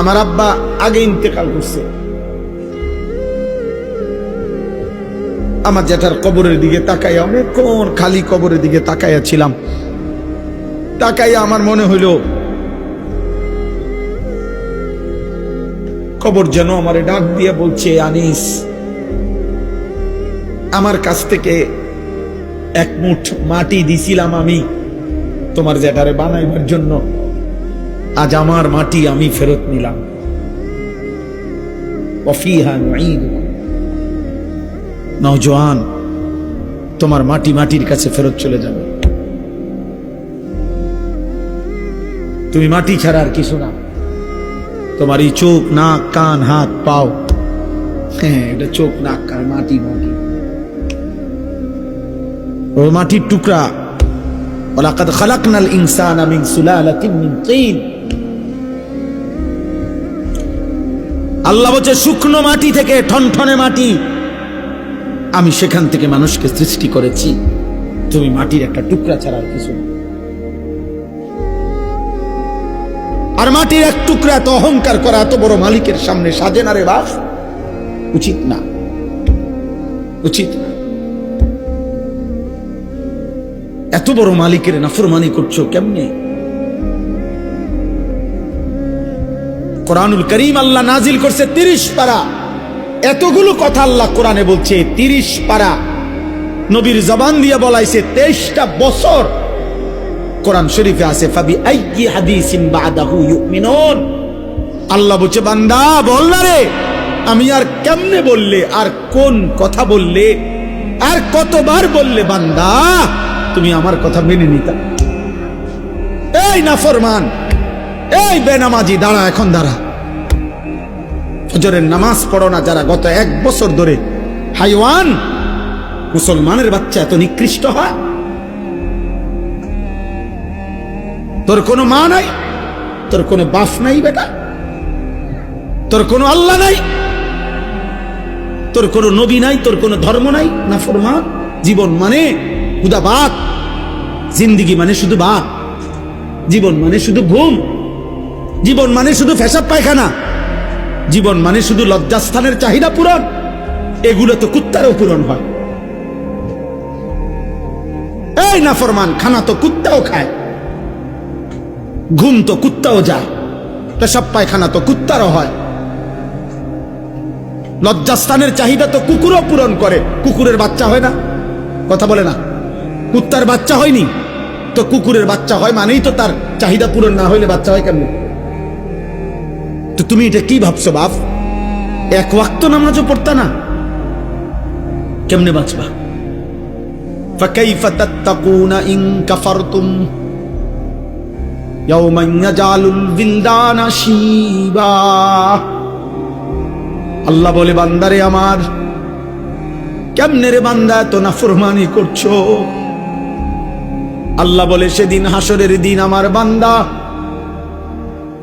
আমার আব্বা আগে ইন্তেকাল করছে। আমার জ্যাঠার কবরের দিকে তাকাইয়া অনেকক্ষণ খালি কবরের দিকে তাকাইয়া ছিলাম। তাকাইয়া আমার মনে হইল, কবর যেন আমারে ডাক দিয়ে বলছে, আনিস, আমার কাছ থেকে এক মুঠ মাটি দিছিলাম আমি তোমার জ্যাঠারে বানাইবার জন্য। আজ আমার মাটি আমি ফেরত নিলাম। নওজোয়ান তোমার মাটি মাটির কাছে ফেরত চলে যাবে। তুমি মাটি ছাড়া আর কিছু না। তোমার এই চোখ, নাক, কান, হাত পাও। হ্যাঁ এটা চোখ, নাক, কান, মাটি মাটি। ও মাটির টুকরা ওলাকাদ খালাকনাল ইনসান আমিন সুলালাতিন মিন তিন। আল্লাহ বলছে, শুকনো মাটি থেকে ঠনঠনে মাটি। আমি সেখান থেকে মানুষকে সৃষ্টি করেছি। তুমি মাটির একটা টুকরা ছাড়া কিছু আর মাটির এক টুকরা এত অহংকার করা, এত বড় মালিকের সামনে সাজে না রে বাস। উচিত না। উচিত না। এত বড় মালিকের নাফরমানি করছ কেমনে? কোরআনুল করিম আল্লাহ নাজিল করছে তিরিশ পারা। এতগুলো কথা আল্লাহ কোরআনে বলছে, তিরিশ পারা। নবীর জবান দিয়ে বলাইছে, তেইশটা বছর কোরআন শরীফে আছে, ফাবি বাদাহু ইউমিনুন। আল্লাহ বলছে, বান্দা, বল না রে, আমি আর কেমনে বললে, আর কোন কথা বললে, আর কতবার বললে, বান্দা, তুমি আমার কথা মেনে নিতা। এই নাফরমান এই বেনামাজি, দাঁড়া এখন, দাঁড়া। ফজরের নামাজ পড়ো না যারা গত এক বছর ধরে হাইওয়ান মুসলমানের বাচ্চা এত নিকৃষ্ট হয়? তোর কোনো মা নাই? তোর কোনো বাপ নাই বেটা? তোর কোনো আল্লাহ নাই? তোর কোনো নবী নাই? তোর কোনো ধর্ম নাই? না ফরমান? জীবন মানে হুদা জিন্দিগি মানে শুধু বাদ। জীবন মানে শুধু ঘুম। জীবন মানে শুধু ফেসাব পায়খানা। জীবন মানে শুধু লজ্জাস্থানের চাহিদা পূরণ। এগুলো তো কুত্তারও পূরণ হয়। এই না ফরমান খানা তো কুত্তাও খায়। ঘুম তো কুত্তাও যায়। পেশাব পায়খানা তো কুত্তারও হয়। লজ্জাস্থানের চাহিদা তো কুকুরও পূরণ করে। কুকুরের বাচ্চা হয় না। কথা বলে না। কুত্তার বাচ্চা হয়নি। তো কুকুরের বাচ্চা হয় মানেই তো তার চাহিদা পূরণ না হইলে বাচ্চা হয় কেমন? তো তুমি এটা কি ভাবছো বাপ এক ওয়াক্ত নামাজও পড়তা না কেমনে বাঁচবা فكيف تتقون إن كفرتم يوما يجعل الولدان شيبا আল্লাহ বলে বান্দারে আমার কেমনে রে বান্দা এত নাফরমানি করছো আল্লাহ বলে সেদিন হাসরের দিন আমার বান্দা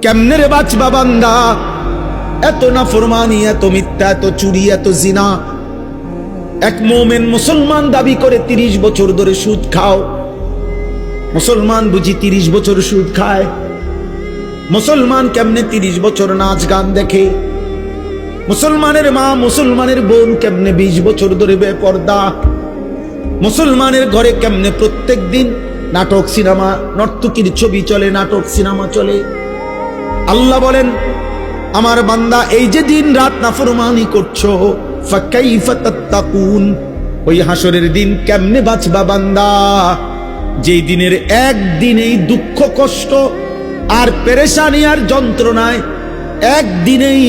কেমনে রে বাঁচবা বান্দা? এত নাফরমানি, এত মিথ্যা, এত চুরি, এত জিনা। এক মোমেন মুসলমান দাবি করে তিরিশ বছর ধরে সুদ খাও। মুসলমান বুঝি তিরিশ বছর সুদ খায়। মুসলমান কেমনে তিরিশ বছর নাচ গান দেখে? মুসলমানের মা, মুসলমানের বোন কেমনে বিশ বছর ধরে বেপর্দা? মুসলমানের ঘরে কেমনে প্রত্যেক দিন নাটক, সিনেমা, নর্তকীর ছবি চলে, নাটক, সিনেমা চলে? আল্লাহ বলেন, আমার বান্দা, এই যে দিন রাত নাফরমানি করছ ওই হাসরের দিন কেমনে বাঁচবা বান্দা? যেই দিনের একদিনেই দুঃখ, কষ্ট আর পেরেশানি আর যন্ত্রণায় একদিনেই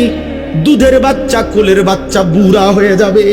দুধের বাচ্চা, কোলের বাচ্চা বুড়া হয়ে যাবে।